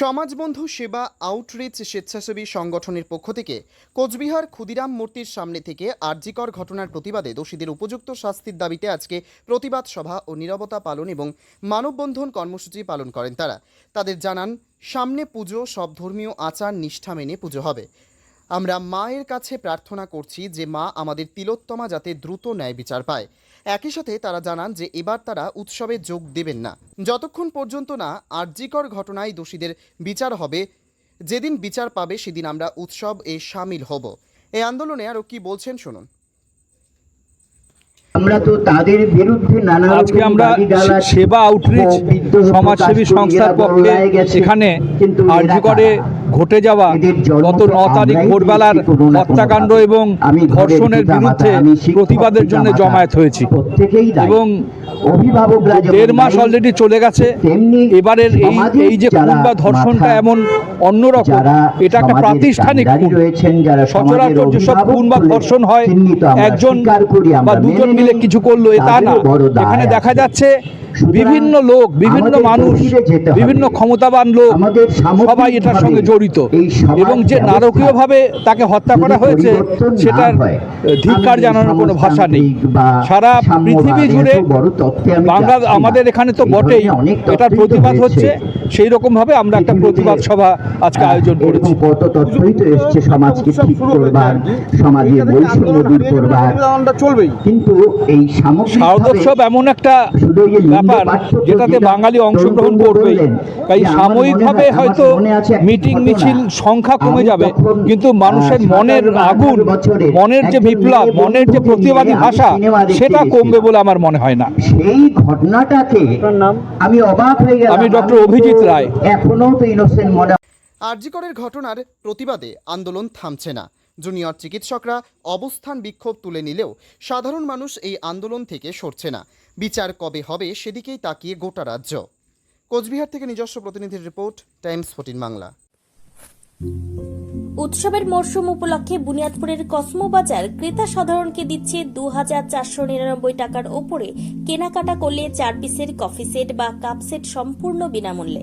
সমাজবন্ধু সেবা আউটরিচ স্বেচ্ছাসেবী সংগঠনের পক্ষ থেকে কোচবিহার ক্ষুদিরাম মূর্তির সামনে থেকে আরজিকর ঘটনার প্রতিবাদে দোষীদের উপযুক্ত শাস্তির দাবিতে আজকে প্রতিবাদ সভা ও নীরবতা পালন এবং মানববন্ধন কর্মসূচি পালন করেন তারা। তাদের জানান, সামনে পুজো, সব ধর্মীয় আচার নিষ্ঠা মেনে পুজো হবে। আমরা মায়ের কাছে প্রার্থনা করছি যে মা আমাদের তিলোত্তমা যাতে দ্রুত ন্যায় বিচার পায়। একই সাথে তারা জানান যে এবার তারা উৎসবে যোগ দেবেন না। যতক্ষণ পর্যন্ত না আরজিকর ঘটনায় দোষীদের বিচার হবে যেদিন বিচার পাবে সেদিন আমরা উৎসব এ সামিল হব। এই আন্দোলনে আরও কি বলছেন শুনুন। আমরা তো তাদের বিরুদ্ধে নানা আজকে আমরা সেবা আউটরিচ সমাজসেবী সংস্থার পক্ষে এখানে আর্যকরে? ঘটে যাওয়া গত ন তারিখ ভোরবেলার হত্যাকাণ্ড এবং ধর্ষণের বিরুদ্ধে প্রতিবাদের জন্য জমায়েত হয়েছি। এবং দেড় মাস অলরেডি চলে গেছে। এবারের এই এই যে খুন বা ধর্ষণটা এমন অন্যরকম এটা একটা প্রাতিষ্ঠানিক খুন। সচরাচর যেসব খুন বা ধর্ষণ হয় একজন বা দুজন মিলে কিছু করল এ তা না। এখানে দেখা যাচ্ছে বিভিন্ন লোক বিভিন্ন মানুষ। বিভিন্ন ক্ষমতাবান লোক সবাই এটার সঙ্গে জড়িত। এবং যে নাটকীয়ভাবে নারকীয়ভাবে তাকে হত্যা করা হয়েছে সেটার ধিক্কার জানানোর কোনো ভাষা নেই। সারা পৃথিবী জুড়ে বাংলা আমাদের এখানে তো বটেই। এটার প্রতিবাদ হচ্ছে সেই রকম ভাবে আমরা একটা প্রতিবাদ সভা আজকে আয়োজন করেছি। কত তত্ত্বই তো এসছে সমাজকে ঠিক করবার সমাজে বৈষম্য দূর করবার। চলবেই। কিন্তু এই সামগ্রিক শারদোৎসব এমন একটা ব্যাপার যেটাতে বাঙালি অংশগ্রহণ বললেন, তাই সাময়িকভাবে হয়তো মিটিং মিছিল সংখ্যা কমে আমি যাবে। কিন্তু মানুষের মনের আগুন মনের যে বিপ্লব মনের যে প্রতিবাদী ভাষা সেটা কমবে বলে আমার মনে হয় না। সেই ঘটনাটাকে আমি অবাক হয়ে গেলাম। আমি ডক্টর অভিজিৎ রায়। এখনও তো ইনোসেন্ট মনে আরজিকরের ঘটনার প্রতিবাদে আন্দোলন থামছে না। জুনিয়র চিকিৎসকরা অবস্থান বিক্ষোভ তুলে নিলেও সাধারণ মানুষ এই আন্দোলন থেকে সরছে না। বিচার কবে হবে সেদিকেই তাকিয়ে গোটা রাজ্য। কোচবিহার থেকে নিজস্ব প্রতিনিধির রিপোর্ট টাইমস ফোর্টিন বাংলা। উৎসবের মরশুম উপলক্ষে বুনিয়াদপুরের কসমো বাজার ক্রেতা সাধারণকে দিচ্ছে দু হাজার চারশো নিরানব্বই টাকার ওপরে কেনাকাটা করলে চার পিসের কফি সেট বা কাপ সেট সম্পূর্ণ বিনামূল্যে।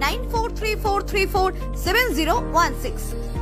9434347016.